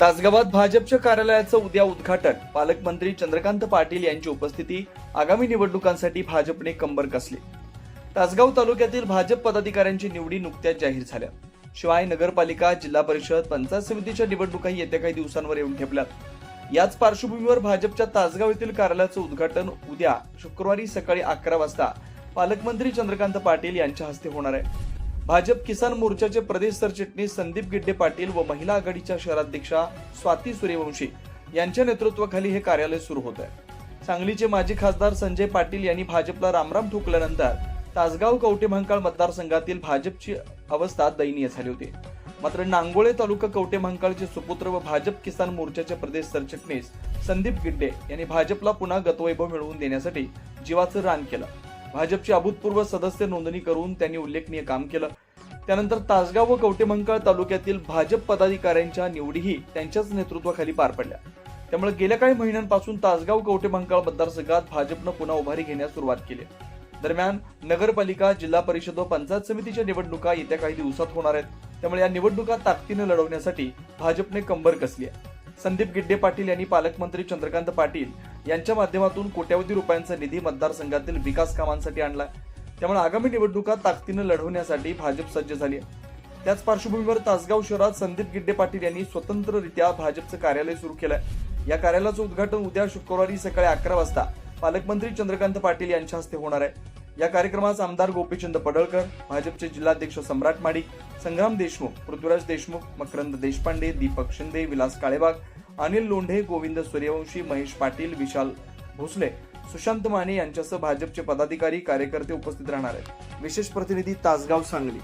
तासगावात भाजपच्या कार्यालयाचं उद्या उद्घाटन. पालकमंत्री चंद्रकांत पाटील यांची उपस्थिती आगामी निवडणुकांसाठी भाजपने कंबर कसली. तासगाव तालुक्यातील भाजप पदाधिकाऱ्यांची निवडी नुकत्याच जाहीर झाल्या. शिवाय नगरपालिका जिल्हा परिषद पंचायत समितीच्या निवडणुकाही येत्या काही दिवसांवर येऊन ठेपल्यात. याच पार्श्वभूमीवर भाजपच्या तासगाव येथील कार्यालयाचं उद्घाटन उद्या शुक्रवारी सकाळी अकरा वाजता पालकमंत्री चंद्रकांत पाटील यांच्या हस्ते होणार आहे. भाजप किसान मोर्चाचे प्रदेश सरचिटणीस संदीप गिड्डे पाटील व महिला आघाडीच्या शहराध्यक्षा स्वाती सूर्यवंशी यांच्या नेतृत्वाखाली हे कार्यालय सुरू होत आहे. सांगलीचे माजी खासदार संजय पाटील यांनी भाजपला रामराम ठोकल्यानंतर तासगाव कवठे मतदारसंघातील भाजपची अवस्था दयनीय झाली होती. मात्र नांगोळे तालुका कवटेमहांकाळचे सुपुत्र व भाजप किसान मोर्चाचे प्रदेश सरचिटणीस संदीप गिड्डे यांनी भाजपला पुन्हा गतवैभव मिळवून देण्यासाठी जीवाचं रान केलं. भाजपची अभूतपूर्व सदस्य नोंदणी करून त्यांनी उल्लेखनीय काम केलं. त्यानंतर तासगाव व कवटेमंकाळ तालुक्यातील भाजप पदाधिकाऱ्यांच्या निवडीही त्यांच्याच नेतृत्वाखाली पार पडल्या. त्यामुळे गेल्या काही महिन्यांपासून तासगाव कवटेमंकाळ मतदारसंघात भाजपनं पुन्हा उभारी घेण्यास सुरुवात केली. दरम्यान नगरपालिका जिल्हा परिषद व पंचायत समितीच्या निवडणुका येत्या काही दिवसात होणार आहेत. त्यामुळे या निवडणुका ताकदीनं लढवण्यासाठी भाजपने कंबर कसली आहे. संदीप गिड्डे पाटील यांनी पालकमंत्री चंद्रकांत पाटील यांच्या माध्यमातून कोट्यावधी रुपयांचा निधी मतदारसंघातील विकास कामांसाठी आणला. त्यामुळे आगामी निवडणुका ताकदीनं लढवण्यासाठी भाजप सज्ज झाली आहे. त्याच पार्श्वभूमीवर तासगाव शहरात संदीप गिड्डे पाटील यांनी स्वतंत्ररित्या भाजपचं कार्यालय सुरू केलंय. या कार्यालयाचं उद्घाटन उद्या शुक्रवारी सकाळी अकरा वाजता पालकमंत्री चंद्रकांत पाटील यांच्या हस्ते होणार आहे. या कार्यक्रमास आमदार गोपीचंद पडळकर भाजपचे जिल्हाध्यक्ष सम्राट माडिक संग्राम देशमुख पृथ्वीराज देशमुख मकरंद देशपांडे दीपक शिंदे विलास काळेबाग अनिल लोंढे गोविंद सूर्यवंशी महेश पाटील विशाल भोसले सुशांत माने यांच्यासह भाजपचे पदाधिकारी कार्यकर्ते उपस्थित राहणार आहेत. विशेष प्रतिनिधी तासगाव सांगली.